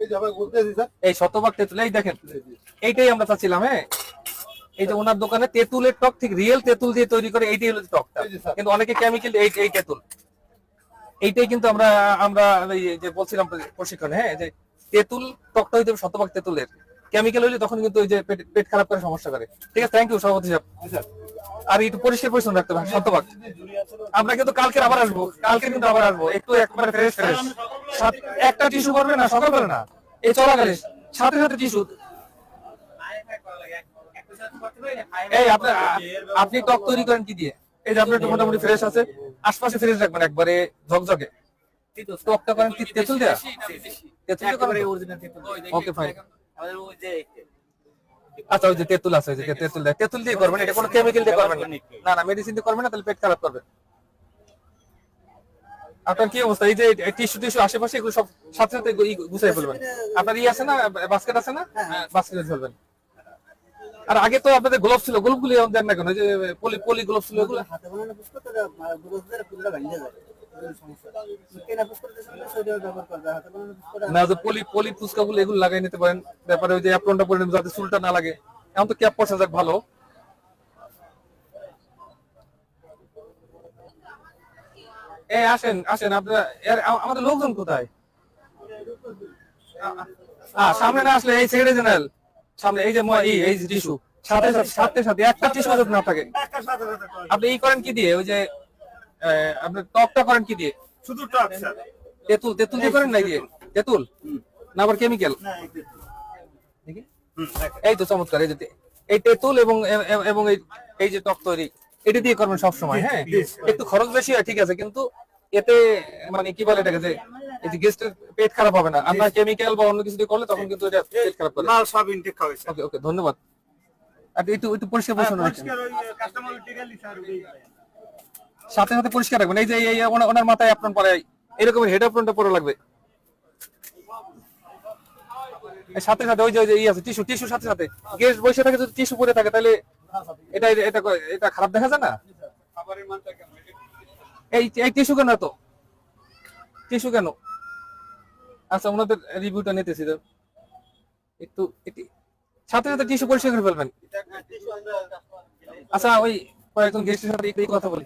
এই শতভাগ তেঁতুল এই দেখেন এইটাই আমরা চাচ্ছিলাম হ্যাঁ? এই যে ওনার দোকানে তেঁতুলের টক ঠিক রিয়েল তেঁতুল দিয়ে তৈরি করে এইটাই হলো টকটা। কিন্তু অনেকে কেমিক্যাল এই এই তেঁতুল। এইটাই কিন্তু আমরা আমরা যে বলছিলাম প্রশিক্ষণে হ্যাঁ? যে তেঁতুল টকটা হইতে শতভাগ তেঁতুলের। কেমিক্যাল হইলে তখন কিন্তু ওই যে পেট পেট খারাপ করে সমস্যা করে। ঠিক আছে থ্যাংক ইউ সভাপতি সাহেব। আর একটু পরিষ্কার পরিচ্ছন্ন রাখতে হবে শতভাগ। আমরা কিন্তু কালকে আবার আসব কালকে কিন্তু আবার আসব একটু একবারে ফ্রেশ ফ্রেশ একটা টিস্যু করবে না, সকাল করে না। এই চলাকালে সাথে সাথে টিস্যু আপনি টক তৈরি করেন কি দিয়ে? এই যে আপনার মোটামুটি ফ্রেশ আছে। আশপাশে ফ্রেশ রাখবেন একবারে ঝকঝকে। টকটা করেন কি, তেঁতুল দেয়া? তেঁতুল ওকে ফাইন আচ্ছা ওই যে তেঁতুল আছে তেঁতুল দেয়। তেঁতুল দিয়ে করবেন, এটা কোনো কেমিক্যাল দিয়ে করবেন না। না মেডিসিন দিয়ে করবেন না, তাহলে পেট খারাপ করবে। আপনার কি অবস্থা? এই যে টিস্যু টিস্যু আশেপাশে এগুলো সব সাথে সাথে গুছাই ফেলবেন। আপনার ই আছে না? বাস্কেট আছে না? বাস্কেটে ফেলবেন আর আগে তো আপনাদের গ্লোভ ছিল গ্লোভ গুলি দেন না কেন? ওই যে পলি পলি গ্লোভ ছিল ওগুলো হাতে বানানো যায় না যে পলি পলি পুস্কা গুলো এগুলো লাগাই নিতে পারেন। ব্যাপারে ওই যে অ্যাপ্রনটা পরে যাতে চুলটা না লাগে। এখন তো ক্যাপ পয়সা যাক ভালো। এই আসেন আসেন আপনারা আমাদের লোকজন কোথায়? হ্যাঁ সামনে না আসলে এই সেক্রেটারি জেনারেল সামনে এই যে এই এই টিস্যু সাথে সাথে সাথে সাথে একটা টিস্যু যাতে না থাকে আপনি এই করেন কি দিয়ে? ওই যে টকটা করেন কি দিয়ে? শুধু টক স্যার। তেঁতুল তেঁতুল দিয়ে করেন না দিয়ে তেঁতুল? না আবার কেমিক্যাল না একটু দেখি। এই তো চমৎকার এই যে এই তেঁতুল এবং এ- এ- এবং এই এই যে টক তৈরি। এটা দিয়ে করবেন সব সময় হ্যাঁ একটু খরচ বেশি হয় ঠিক আছে কিন্তু এতে মানে কি বলে এটাকে যে এই যে গেস্টের পেট খারাপ হবে না। আমরা কেমিক্যাল বা অন্য কিছু দিয়ে করলে তখন কিন্তু এটা পেট খারাপ করে। মাল সব ইনটেক হবে ওকে ওকে ধন্যবাদ। আর একটু একটু পরিষ্কার পরিচ্ছন্ন স্যার সাথে সাথে পরিষ্কার রাখবেন। এই যে এই ওনার মাথায় আপনার পরে এরকম হেড পরে লাগবে। সাথে সাথে ওই যে আছে টিস্যু টিস্যু সাথে সাথে। গেস্ট বসে থাকে যদি টিস্যু পরে থাকে তাহলে এটা এটা এটা খারাপ দেখা যায় না? খাবারের মানটা কেমন? এই এই টিস্যু কেন তো টিস্যু কেন? আচ্ছা ওনাদের রিভিউটা নিতেছি। একটু এটি সাথে সাথে টিস্যু পরিষ্কার করে ফেলবেন। আচ্ছা ওই কয়েকজন গেস্টের সাথে একটু কথা বলি।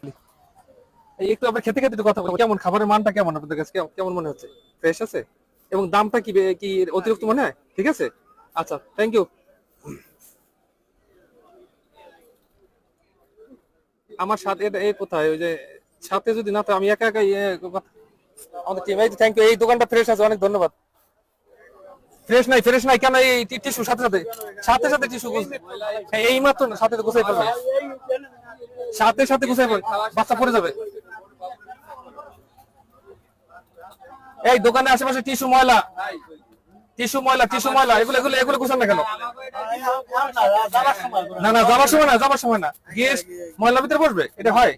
এই একটু আমরা খেতে খেতে কথা বলব কেমন খাবারের মানটা কেমন আপনাদের কাছে? কেমন- কেমন মনে হচ্ছে? ফ্রেশ আছে? এবং দামটা কি কি অতিরিক্ত মনে হয়? ঠিক আছে? আচ্ছা থ্যাংক ইউ আমার সাথে এই কোথায়? ওই যে সাথে যদি না আমি একা একা ইয়ে আমাদের টিম এই থ্যাংক ইউ এই দোকানটা ফ্রেশ আছে, অনেক ধন্যবাদ। ফ্রেশ নাই ফ্রেশ নাই, কেন এই টিস্যু সাথে সাথে সাথে সাথে টিস্যু এই মাত্র না, সাথে গুছাই ফেলবেন সাথে সাথে গুছাই ফেলবেন বাচ্চা পড়ে যাবে। এই দোকানে আশেপাশে টিস্যু ময়লা। টিস্যু ময়লা টিস্যু ময়লা, এগুলো এগুলো এগুলো গুছান না কেন? না না যাবার সময় না যাবার সময় না গেস্ট ময়লার ভিতরে বসবে এটা হয়।